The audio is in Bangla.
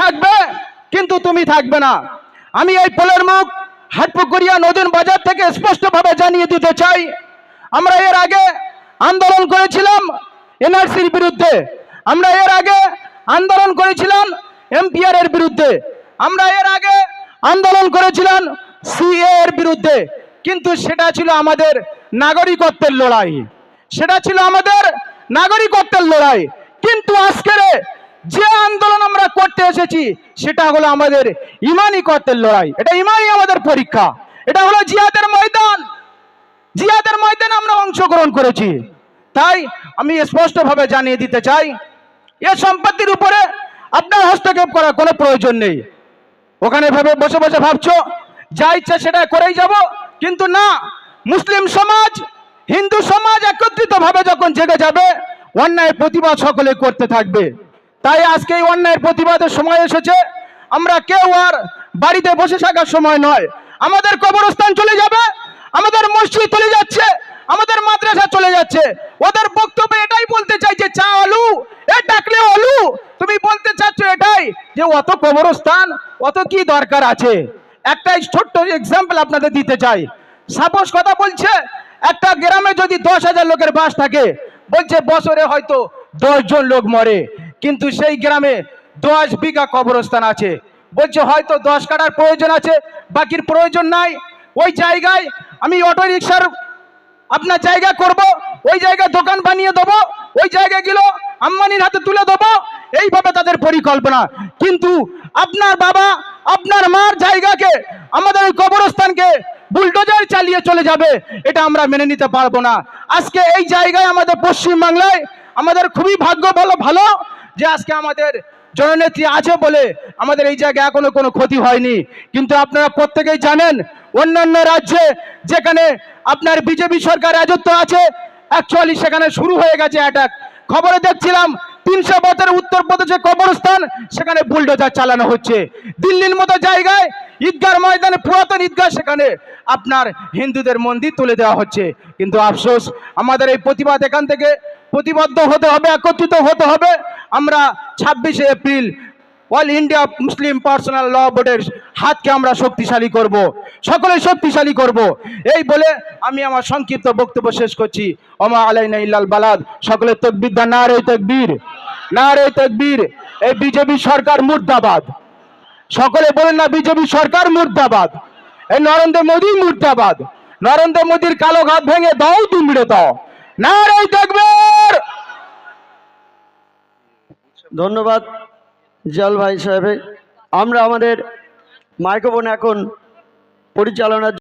থাকবে, কিন্তু তুমি থাকবে না। আমি এই পোলের মুখ হাটপুকুরিয়া নদীর বাজার থেকে স্পষ্টভাবে জানিয়ে দিতে চাই। আমরা এর আগে আন্দোলন করেছিলাম এনআরসির বিরুদ্ধে। আমরা এর আগে আন্দোলন করেছিলাম এমপিআর এর বিরুদ্ধে। আমরা এর আগে আন্দোলন করেছিলাম সিএ এর বিরুদ্ধে। কিন্তু সেটা ছিল আমাদের নাগরিকত্বের লড়াই। সেটা ছিল আমাদের নাগরিকত্বের লড়াই। কিন্তু আজকের যে আন্দোলন করতে এসেছি, সেটা হলো আমাদের ইমানি কর্তের লড়াই। এটা ইমানি আমাদের পরীক্ষা। এটা হলো জিয়াদের ময়দান। জিয়াদের ময়দানে আমরা অংশগ্রহণ করেছি। তাই আমি স্পষ্টভাবে জানিয়ে দিতে চাই, এ সম্পত্তির উপরে আপনার হস্তক্ষেপ করার কোনো প্রয়োজন নেই। ওখানে ভেবে বসে বসে ভাবছ, যা ইচ্ছা সেটা করেই যাব, কিন্তু না। মুসলিম সমাজ, হিন্দু সমাজ একত্রিত ভাবে যখন জেগে যাবে, অন্যায় প্রতিবাদ সকলে করতে থাকবে। তাই আজকে এই অন্যায়ের প্রতিবাদের সময় এসেছে। আমরা কেউ আর বাড়িতে বসে থাকার সময় নয়। আমাদের কবরস্থান চলে যাবে, আমাদের মসজিদ চলে যাচ্ছে, আমাদের মাদ্রাসা চলে যাচ্ছে। ওদের বক্তব্য এটাই বলতে চাইছে চা আলু, এ ডাকলে আলু। তুমি বলতে চাচ্ছ এটাই যে, অত কবরস্থান, অত কি দরকার আছে? একটাই ছোট্ট এক্সাম্পল আপনাদের দিতে চাই। সাপোজ কথা বলছে, একটা গ্রামে যদি দশ হাজার লোকের বাস থাকে, বলছে বছরে হয়তো দশ জন লোক মরে। কিন্তু সেই গ্রামে দশ বিঘা কবরস্থান আছে। বলছে, হয়তো দশ কাটার প্রয়োজন আছে, বাকির প্রয়োজন নাই। ওই জায়গায় আমি অটো রিক্সার আপনার জায়গা করব, ওই জায়গায় দোকান বানিয়ে দেবো, ওই জায়গাগুলো আম্বানির হাতে তুলে দেবো, এইভাবে তাদের পরিকল্পনা। কিন্তু আপনার বাবা, আপনার মার জায়গাকে, আমাদের ওই কবরস্থানকে বুলডোজার চালিয়ে চলে যাবে, এটা আমরা মেনে নিতে পারব না। আজকে এই জায়গায় আমাদের পশ্চিম বাংলায় আমাদের খুবই ভাগ্য ভালো ভালো যে আজকে আমাদের জননেত্রী আছে বলে আমাদের এই জায়গায় এখনও কোনো ক্ষতি হয়নি। কিন্তু আপনারা প্রত্যেকেই জানেন, অন্যান্য রাজ্যে যেখানে আপনার বিজেপি সরকার রাজত্ব আছে অ্যাকচুয়ালি সেখানে শুরু হয়ে গেছে অ্যাটাক খবরে দেখছিলাম, তিনশো বছরের উত্তরপ্রদেশে কবরস্থান, সেখানে বুলডোজার চালানো হচ্ছে। দিল্লির মতো জায়গায় ঈদগার ময়দানে পুরাতন ঈদগাহ, সেখানে আপনার হিন্দুদের মন্দির তুলে দেওয়া হচ্ছে। কিন্তু আফসোস, আমাদের এই প্রতিবাদ এখান থেকে প্রতিবদ্ধ হতে হবে, একত্রিত হতে হবে। আমরা ছাব্বিশে April all India Muslim personal law বোর্ডের হাতকে আমরা শক্তিশালী করব, সকলে শক্তিশালী করব। এই বলে আমি আমার সংক্ষিপ্ত বক্তব্য শেষ করছি। ওমা আলাইনা ইল্লাল বালাদ, সকলে তকবির দা না রে তকবীর না রে তকবীর। এই বিজেপি সরকার মুর্দাবাদ। সকলে বলেন না বিজেপি সরকার মুর্দাবাদ। এই নরেন্দ্র মোদী মুর্দাবাদ। নরেন্দ্র মোদীর কালো ঘাত ভেঙে দাও দুমড়ে দাও। না রে তকবীর! ধন্যবাদ জিয়াল ভাই সাহেব আমরা আমাদের মাইক্রোফোন এখন পরিচালনার